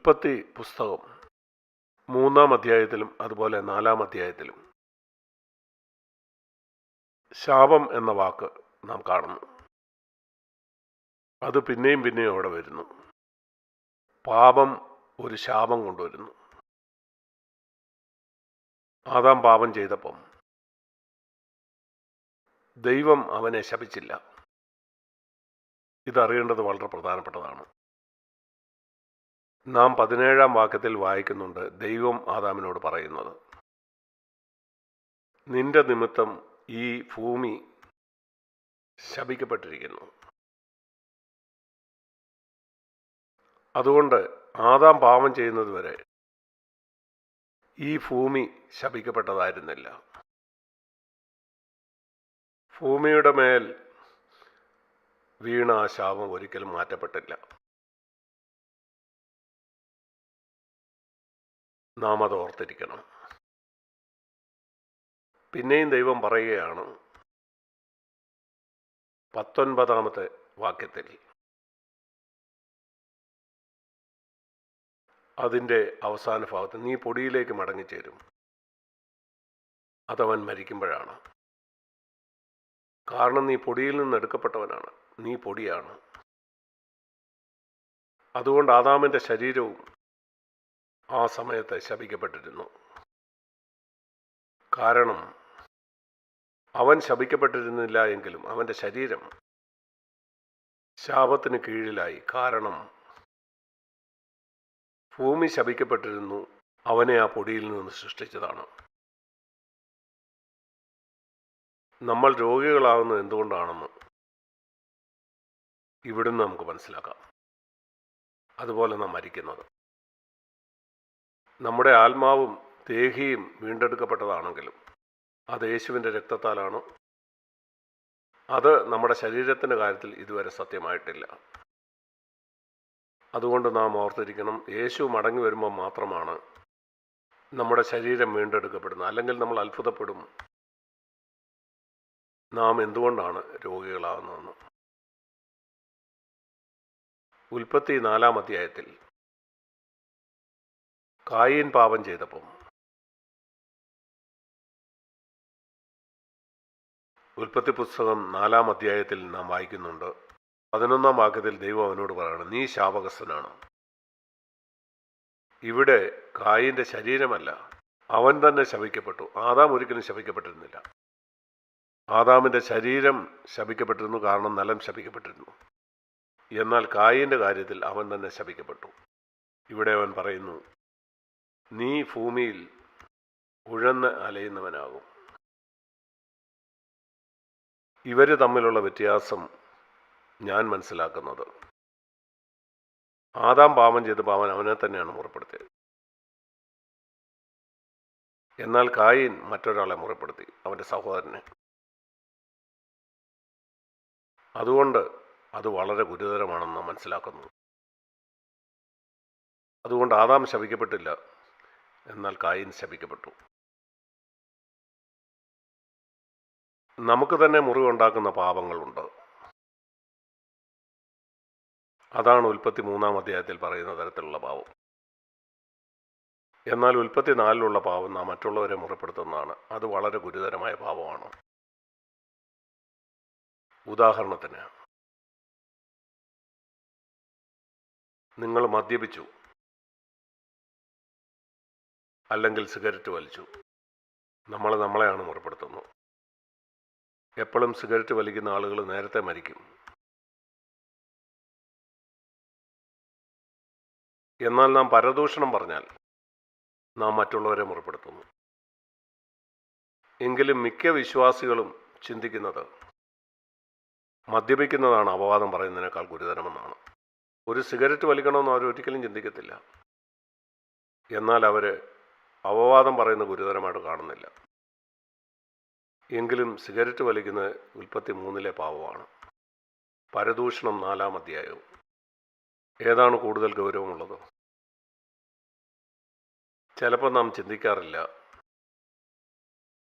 ഉൽപ്പത്തി പുസ്തകം. മൂന്നാം അധ്യായത്തിലും അതുപോലെ നാലാം അധ്യായത്തിലും. ശാപം എന്ന വാക്ക് നാം കാണുന്നു. അത് പിന്നെയും പിന്നെയും അവിടെ വരുന്നു. പാപം ഒരു ശാപം കൊണ്ടുവരുന്നു. ആദാം പാപം ചെയ്തപ്പം ദൈവം അവനെ ശപിച്ചില്ല. ഇതറിയേണ്ടത് വളരെ പ്രധാനപ്പെട്ടതാണ്. നാം പതിനേഴാം വാക്യത്തിൽ വായിക്കുന്നുണ്ട് ദൈവം ആദാമിനോട് പറയുന്നത്. നിന്റെ നിമിത്തം ഈ ഭൂമി ശപിക്കപ്പെട്ടിരിക്കുന്നു. അതുകൊണ്ട് ആദാം പാപം ചെയ്യുന്നതുവരെ ഈ ഭൂമി ശപിക്കപ്പെട്ടതായിരുന്നില്ല. ഭൂമിയുടെ മേൽ വീണ ആ ശാപം ഒരിക്കലും മാറ്റപ്പെട്ടില്ല. നാം അത് ഓർത്തിരിക്കണം. പിന്നെയും ദൈവം പറയുകയാണ് പത്തൊൻപതാമത്തെ വാക്യത്തിൽ അതിന്റെ അവസാന ഭാഗത്ത് നീ പൊടിയിലേക്ക് മടങ്ങിച്ചേരും. അതവൻ മരിക്കുമ്പോഴാണ്. കാരണം നീ പൊടിയിൽ നിന്ന് എടുക്കപ്പെട്ടവനാണ്. നീ പൊടിയാണ്. അതുകൊണ്ട് ആദാമിന്റെ ശരീരവും ആ സമയത്ത് ശപിക്കപ്പെട്ടിരുന്നു. കാരണം അവൻ ശപിക്കപ്പെട്ടിരുന്നില്ല എങ്കിലും അവന്റെ ശരീരം ശാപത്തിന് കീഴിലായി. കാരണം ഭൂമി ശപിക്കപ്പെട്ടിരുന്നു അവനെ ആ പൊടിയിൽ നിന്ന് സൃഷ്ടിച്ചതാണ്. നമ്മൾ രോഗികളാകുന്നത് എന്തുകൊണ്ടാണെന്ന് ഇവിടുന്ന് നമുക്ക് മനസ്സിലാക്കാം. അതുപോലെ നാം മരിക്കുന്നത്. നമ്മുടെ ആത്മാവും ദേഹിയും വീണ്ടെടുക്കപ്പെട്ടതാണെങ്കിലും അത് യേശുവിന്റെ രക്തത്താലാണ്. അത് നമ്മുടെ ശരീരത്തിന്റെ കാര്യത്തിൽ ഇതുവരെ സത്യമായിട്ടില്ല. അതുകൊണ്ട് നാം ഓർത്തിരിക്കണം യേശു മടങ്ങി വരുമ്പോൾ മാത്രമാണ് നമ്മുടെ ശരീരം വീണ്ടെടുക്കപ്പെടുന്നത്. അല്ലെങ്കിൽ നമ്മൾ അത്ഭുതപ്പെടും. നാം എന്തുകൊണ്ടാണ് രോഗികളാകുന്നതെന്ന്. ഉൽപ്പത്തി നാലാം അധ്യായത്തിൽ കായീൻ പാപം ചെയ്തപ്പോൾ ഉൽപ്പത്തി പുസ്തകം നാലാം അധ്യായത്തിൽ നാം വായിക്കുന്നുണ്ട്. പതിനൊന്നാം വാക്യത്തിൽ ദൈവം അവനോട് പറയണം നീ ശാപകസ്ഥനാണ് ഇവിടെ കായിന്റെ ശരീരമല്ല. അവൻ തന്നെ ശപിക്കപ്പെട്ടു. ആദാം ഒരിക്കലും ശപിക്കപ്പെട്ടിരുന്നില്ല. ആദാമിന്റെ ശരീരം ശപിക്കപ്പെട്ടിരുന്നു കാരണം നിലം ശപിക്കപ്പെട്ടിരുന്നു. എന്നാൽ കായിന്റെ കാര്യത്തിൽ അവൻ തന്നെ ശപിക്കപ്പെട്ടു. ഇവിടെ അവൻ പറയുന്നു നീ ഭൂമിയിൽ ഉഴന്ന് അലയുന്നവനാകും. ഇവർ തമ്മിലുള്ള വ്യത്യാസം ഞാൻ മനസ്സിലാക്കുന്നത്. ആദാം പാപം ചെയ്ത് പാവൻ അവനെ തന്നെയാണ് മുറപ്പെടുത്തിയത്. എന്നാൽ കായിൻ മറ്റൊരാളെ മുറപ്പെടുത്തി അവന്റെ സഹോദരനെ. അതുകൊണ്ട് അത് വളരെ ഗുരുതരമാണെന്ന് മനസ്സിലാക്കുന്നു അതുകൊണ്ട് ആദാം ശപിക്കപ്പെട്ടില്ല. എന്നാൽ കായിൻ ശപിക്കപ്പെട്ടു. നമുക്ക് തന്നെ മുറിവുണ്ടാക്കുന്ന പാപങ്ങളുണ്ട്. അതാണ് ഉൽപ്പത്തി മൂന്നാം അധ്യായത്തിൽ പറയുന്ന തരത്തിലുള്ള പാവം എന്നാൽ ഉൽപ്പത്തി നാലിലുള്ള പാവം നാം മറ്റുള്ളവരെ മുറിപ്പെടുത്തുന്നതാണ്. അത് വളരെ ഗുരുതരമായ പാവമാണ് ഉദാഹരണത്തിന് നിങ്ങൾ മദ്യപിച്ചു. അല്ലെങ്കിൽ സിഗരറ്റ് വലിച്ചു. നമ്മൾ നമ്മളെയാണ് മുറപ്പെടുത്തുന്നു എപ്പോഴും സിഗരറ്റ് വലിക്കുന്ന ആളുകൾ നേരത്തെ മരിക്കും. എന്നാൽ നാം പരദൂഷണം പറഞ്ഞാൽ നാം മറ്റുള്ളവരെ മുറിപ്പെടുത്തുന്നു. എങ്കിലും മിക്ക വിശ്വാസികളും ചിന്തിക്കുന്നത് മദ്യപിക്കുന്നതാണ് അപവാദം പറയുന്നതിനേക്കാൾ ഗുരുതരമെന്നാണ്. ഒരു സിഗരറ്റ് വലിക്കണമെന്ന് അവരൊരിക്കലും ചിന്തിക്കത്തില്ല. എന്നാൽ അവർ അപവാദം പറയുന്ന ഗുരുതരമായിട്ട് കാണുന്നില്ല. എങ്കിലും സിഗരറ്റ് വലിക്കുന്നത് ഉൽപ്പത്തി മൂന്നിലെ പാവമാണ്. പരദൂഷണം നാലാം അധ്യായവും. ഏതാണ് കൂടുതൽ ഗൗരവമുള്ളത്? ചിലപ്പോൾ നാം ചിന്തിക്കാറില്ല.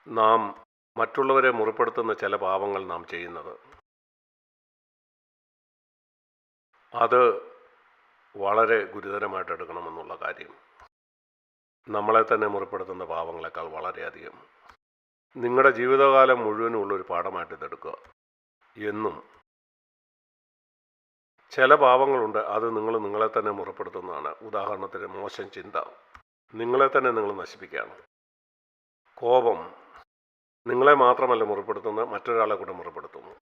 നാം മറ്റുള്ളവരെ മുറിപ്പെടുത്തുന്ന ചില പാവങ്ങൾ നാം ചെയ്യുന്നത്. അത് വളരെ ഗുരുതരമായിട്ട് എടുക്കണമെന്നുള്ള കാര്യം. നമ്മളെ തന്നെ മുറിപ്പെടുത്തുന്ന പാവങ്ങളെക്കാൾ വളരെയധികം. നിങ്ങളുടെ ജീവിതകാലം മുഴുവനുമുള്ള ഒരു പാഠമായിട്ട് ഇതെടുക്കുക. എന്നും. ചില പാവങ്ങളുണ്ട് അത് നിങ്ങൾ നിങ്ങളെ തന്നെ മുറിപ്പെടുത്തുന്നതാണ്. ഉദാഹരണത്തിന് മോശം ചിന്ത. നിങ്ങളെ തന്നെ നിങ്ങൾ നശിപ്പിക്കുകയാണ്. കോപം. നിങ്ങളെ മാത്രമല്ല മുറിപ്പെടുത്തുന്നത് മറ്റൊരാളെ കൂടെ മുറിപ്പെടുത്തുന്നു.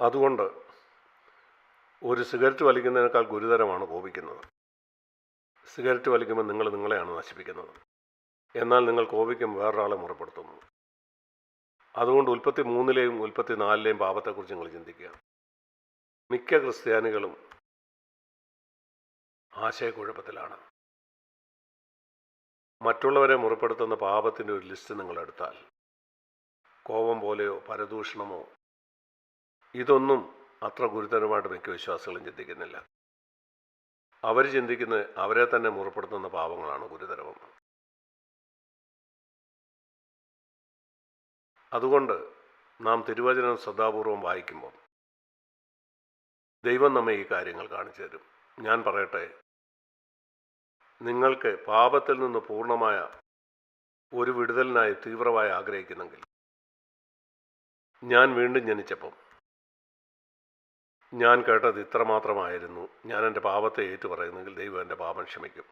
അതുകൊണ്ട് ഒരു സിഗരറ്റ് വലിക്കുന്നതിനേക്കാൾ ഗുരുതരമാണ് കോപിക്കുന്നത്. സിഗരറ്റ് വലിക്കുമ്പോൾ നിങ്ങൾ നിങ്ങളെയാണ് നശിപ്പിക്കുന്നത്. എന്നാൽ നിങ്ങൾ കോപിക്കും വേറൊരാളെ മുറപ്പെടുത്തുന്നു. അതുകൊണ്ട് ഉൽപ്പത്തി മൂന്നിലെയും ഉൽപ്പത്തി നാലിലെയും പാപത്തെക്കുറിച്ച് നിങ്ങൾ ചിന്തിക്കുക. മിക്ക ക്രിസ്ത്യാനികളും ആശയക്കുഴപ്പത്തിലാണ്. മറ്റുള്ളവരെ മുറപ്പെടുത്തുന്ന പാപത്തിന്റെ ഒരു ലിസ്റ്റ് നിങ്ങളെടുത്താൽ കോപം പോലെയോ പരദൂഷണമോ ഇതൊന്നും അത്ര ഗുരുതരമായിട്ട് മിക്ക വിശ്വാസികളും ചിന്തിക്കുന്നില്ല. അവർ ചിന്തിക്കുന്നത് അവരെ തന്നെ മുറപ്പെടുത്തുന്ന പാവങ്ങളാണ് ഗുരുതരവും. അതുകൊണ്ട് നാം തിരുവചനം ശ്രദ്ധാപൂർവം വായിക്കുമ്പോൾ ദൈവം നമ്മെ ഈ കാര്യങ്ങൾ കാണിച്ചു തരും. ഞാൻ പറയട്ടെ നിങ്ങൾക്ക് പാപത്തിൽ നിന്ന് പൂർണമായ ഒരു വിടുതലിനായി തീവ്രമായി ആഗ്രഹിക്കുന്നെങ്കിൽ ഞാൻ വീണ്ടും ജനിച്ചപ്പം ഞാൻ കേട്ടത് ഇത്രമാത്രമായിരുന്നു. ഞാൻ എന്റെ പാപത്തെ ഏറ്റു പറയുന്നെങ്കിൽ ദൈവം എന്റെ പാപം ക്ഷമിക്കും.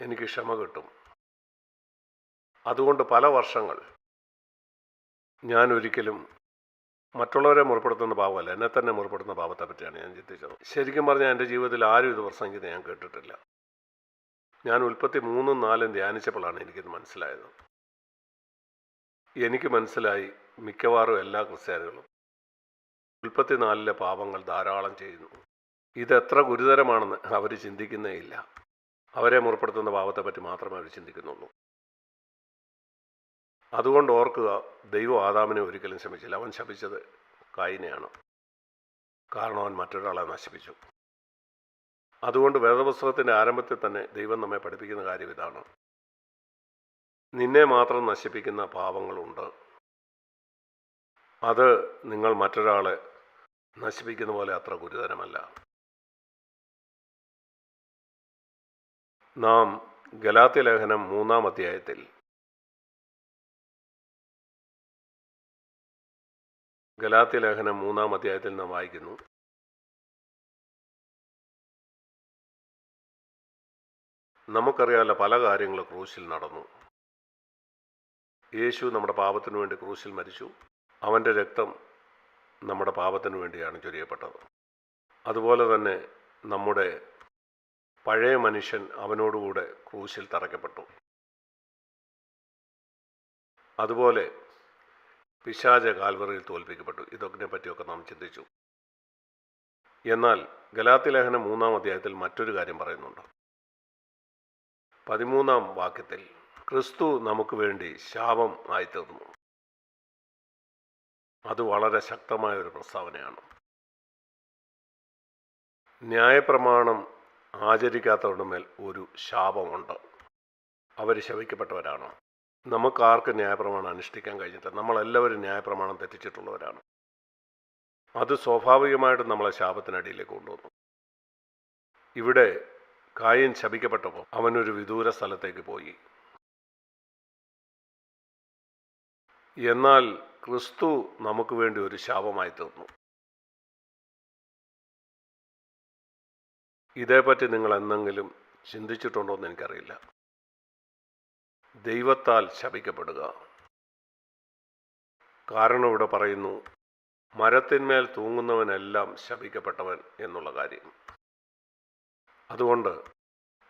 എനിക്ക് ക്ഷമ കിട്ടും. അതുകൊണ്ട് പല വർഷങ്ങൾ ഞാൻ ഒരിക്കലും മറ്റുള്ളവരെ മുറിപ്പെടുത്തുന്ന പാവമല്ല എന്നെ തന്നെ മുറിപ്പെടുത്തുന്ന പാപത്തെ പറ്റിയാണ് ഞാൻ ചിന്തിച്ചത്. ശരിക്കും പറഞ്ഞാൽ എന്റെ ജീവിതത്തിൽ ആരും ഇത് പ്രസംഗിത ഞാൻ കേട്ടിട്ടില്ല. ഞാൻ ഉൽപ്പത്തി മൂന്നും നാലും ധ്യാനിച്ചപ്പോഴാണ് എനിക്കിത് മനസ്സിലായത്. എനിക്ക് മനസ്സിലായി മിക്കവാറും എല്ലാ ക്രിസ്ത്യാനികളും. ഉൽപ്പത്തിനാലിലെ പാപങ്ങൾ ധാരാളം ചെയ്യുന്നു. ഇത് എത്ര ഗുരുതരമാണെന്ന് അവർ ചിന്തിക്കുന്നേ ഇല്ല അവരെ പാപത്തെ പറ്റി മാത്രമേ അവർ ചിന്തിക്കുന്നുള്ളൂ. അതുകൊണ്ട് ഓർക്കുക ദൈവം ആദാമിനെ ഒരിക്കലും ശമിച്ചില്ല. അവൻ ശപിച്ചത് കായിനെയാണ്. കാരണം അവൻ മറ്റൊരാളെ നശിപ്പിച്ചു. അതുകൊണ്ട് വേദപുസ്തകത്തിന്റെ ആരംഭത്തിൽ തന്നെ ദൈവം നമ്മെ പഠിപ്പിക്കുന്ന കാര്യം ഇതാണ്. നിന്നെ മാത്രം നശിപ്പിക്കുന്ന പാപങ്ങളുണ്ട്. അത് നിങ്ങൾ മറ്റൊരാളെ നശിപ്പിക്കുന്ന പോലെ അത്ര ഗുരുതരമല്ല. നാം ഗലാത്തി ലേഖനം മൂന്നാം അധ്യായത്തിൽ ഗലാത്തി ലേഖനം മൂന്നാം അധ്യായത്തിൽ നാം വായിക്കുന്നു. നമുക്കറിയാമല്ലോ പല കാര്യങ്ങളും ക്രൂശിൽ നടന്നു. യേശു നമ്മുടെ പാപത്തിനു വേണ്ടി ക്രൂശിൽ മരിച്ചു. അവന്റെ രക്തം നമ്മുടെ പാപത്തിന് വേണ്ടിയാണ് ചൊരിയപ്പെട്ടത്. അതുപോലെ തന്നെ നമ്മുടെ പഴയ മനുഷ്യൻ അവനോടുകൂടെ ക്രൂശിൽ തറയ്ക്കപ്പെട്ടു. അതുപോലെ പിശാച കാൽവറിയിൽ തോൽപ്പിക്കപ്പെട്ടു. ഇതൊക്കെ പറ്റിയൊക്കെ നാം ചിന്തിച്ചു. എന്നാൽ ഗലാത്തി ലേഖനം മൂന്നാം അധ്യായത്തിൽ മറ്റൊരു കാര്യം പറയുന്നുണ്ട്. പതിമൂന്നാം വാക്യത്തിൽ ക്രിസ്തു നമുക്ക് വേണ്ടി ശാപം ആയിത്തീർന്നു. അത് വളരെ ശക്തമായ ഒരു പ്രസ്താവനയാണ്. ന്യായപ്രമാണം ആചരിക്കാത്തവരുടെ മേൽ ഒരു ശാപമുണ്ട്. അവർ ശവിക്കപ്പെട്ടവരാണ് നമുക്കാർക്ക് ന്യായപ്രമാണം അനുഷ്ഠിക്കാൻ കഴിഞ്ഞിട്ട് നമ്മളെല്ലാവരും ന്യായപ്രമാണം തെറ്റിച്ചിട്ടുള്ളവരാണ്. അത് സ്വാഭാവികമായിട്ടും നമ്മളെ ശാപത്തിനടിയിലേക്ക് കൊണ്ടുവന്നു. ഇവിടെ കായൻ ശപിക്കപ്പെട്ടപ്പോൾ അവനൊരു വിദൂര സ്ഥലത്തേക്ക് പോയി. എന്നാൽ ക്രിസ്തു നമുക്ക് വേണ്ടി ഒരു ശാപമായി തീർന്നു. ഇതേപ്പറ്റി നിങ്ങൾ എന്തെങ്കിലും ചിന്തിച്ചിട്ടുണ്ടോ എന്ന് എനിക്കറിയില്ല. ദൈവത്താൽ ശപിക്കപ്പെടുക. കാരണം ഇവിടെ പറയുന്നു മരത്തിന്മേൽ തൂങ്ങുന്നവനെല്ലാം ശപിക്കപ്പെട്ടവൻ എന്നുള്ള കാര്യം. അതുകൊണ്ട്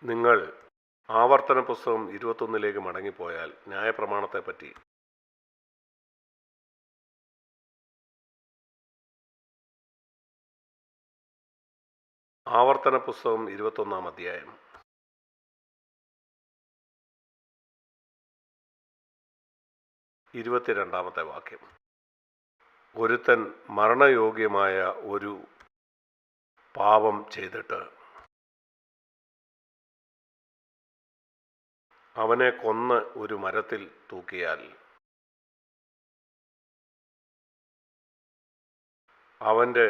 നിങ്ങൾ ആവർത്തന പുസ്തകം ഇരുപത്തൊന്നിലേക്ക് മടങ്ങിപ്പോയാൽ ന്യായപ്രമാണത്തെപ്പറ്റി ആവർത്തന പുസ്തകം ഇരുപത്തൊന്നാം അധ്യായം. ഇരുപത്തിരണ്ടാമത്തെ വാക്യം. ഒരുത്തൻ മരണയോഗ്യമായ ഒരു പാപം ചെയ്തിട്ട് അവനെ കൊന്ന് ഒരു മരത്തിൽ തൂക്കിയാൽ അവന്റെ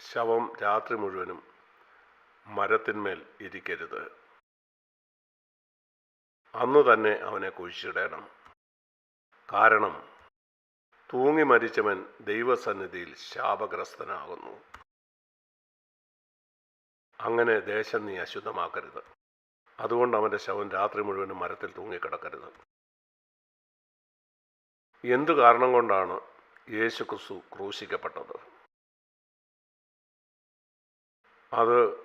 ശവം രാത്രി മുഴുവനും മരത്തിന്മേൽ ഇരിക്കരുത്. അന്ന് തന്നെ അവനെ കുഴിച്ചിടണം. കാരണം തൂങ്ങി മരിച്ചവൻ ദൈവസന്നിധിയിൽ ശാപഗ്രസ്തനാകുന്നു. അങ്ങനെ ദേശം നീ അശുദ്ധമാക്കരുത്. അതുകൊണ്ട് അവന്റെ ശവം രാത്രി മുഴുവനും മരത്തിൽ തൂങ്ങിക്കിടക്കരുത്. എന്തു കാരണം കൊണ്ടാണ് യേശുക്രിസ്തു ക്രൂശിക്കപ്പെട്ടത്? അത്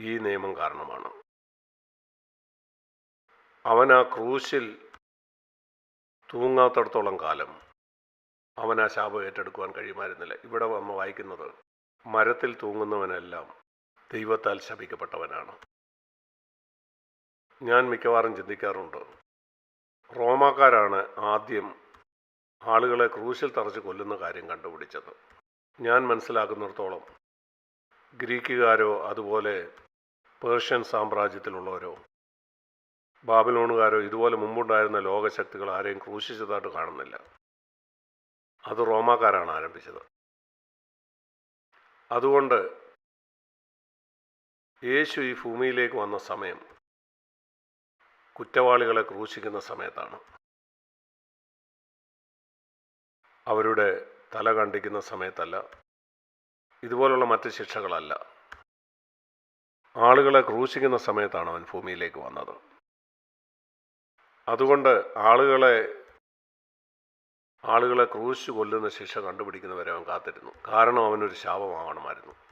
ഈ നിയമം കാരണമാണ്. അവൻ ആ ക്രൂശിൽ തൂങ്ങാത്തടത്തോളം കാലം അവൻ ആ ശാപം ഏറ്റെടുക്കുവാൻ കഴിയുമായിരുന്നില്ല. ഇവിടെ വന്ന് വായിക്കുന്നത് മരത്തിൽ തൂങ്ങുന്നവനെല്ലാം ദൈവത്താൽ ശപിക്കപ്പെട്ടവനാണ്. ഞാൻ മിക്കവാറും ചിന്തിക്കാറുണ്ട്. റോമാക്കാരാണ് ആദ്യം ആളുകളെ ക്രൂശിൽ തറച്ച് കൊല്ലുന്ന കാര്യം കണ്ടുപിടിച്ചത്. ഞാൻ മനസ്സിലാക്കുന്നിടത്തോളം ഗ്രീക്കുകാരോ അതുപോലെ പേർഷ്യൻ സാമ്രാജ്യത്തിലുള്ളവരോ? ബാബിലോണുകാരോ ഇതുപോലെ മുമ്പുണ്ടായിരുന്ന ലോകശക്തികൾ ആരെയും ക്രൂശിച്ചതായിട്ട് കാണുന്നില്ല. അത് റോമാക്കാരാണ് ആരംഭിച്ചത്. അതുകൊണ്ട് യേശു ഈ ഭൂമിയിലേക്ക് വന്ന സമയം കുറ്റവാളികളെ ക്രൂശിക്കുന്ന സമയത്താണ്. അവരുടെ തല കണ്ടിക്കുന്ന സമയത്തല്ല. ഇതുപോലുള്ള മറ്റ് ശിക്ഷകളല്ല. ആളുകളെ ക്രൂശിക്കുന്ന സമയത്താണ് അവൻ ഭൂമിയിലേക്ക് വന്നത്. അതുകൊണ്ട് ആളുകളെ ആളുകളെ ക്രൂശ് കൊല്ലുന്ന ശിക്ഷ കണ്ടുപിടിക്കുന്നവരെ അവൻ കാത്തിരുന്നു. കാരണം അവനൊരു ശാപമാവണമായിരുന്നു.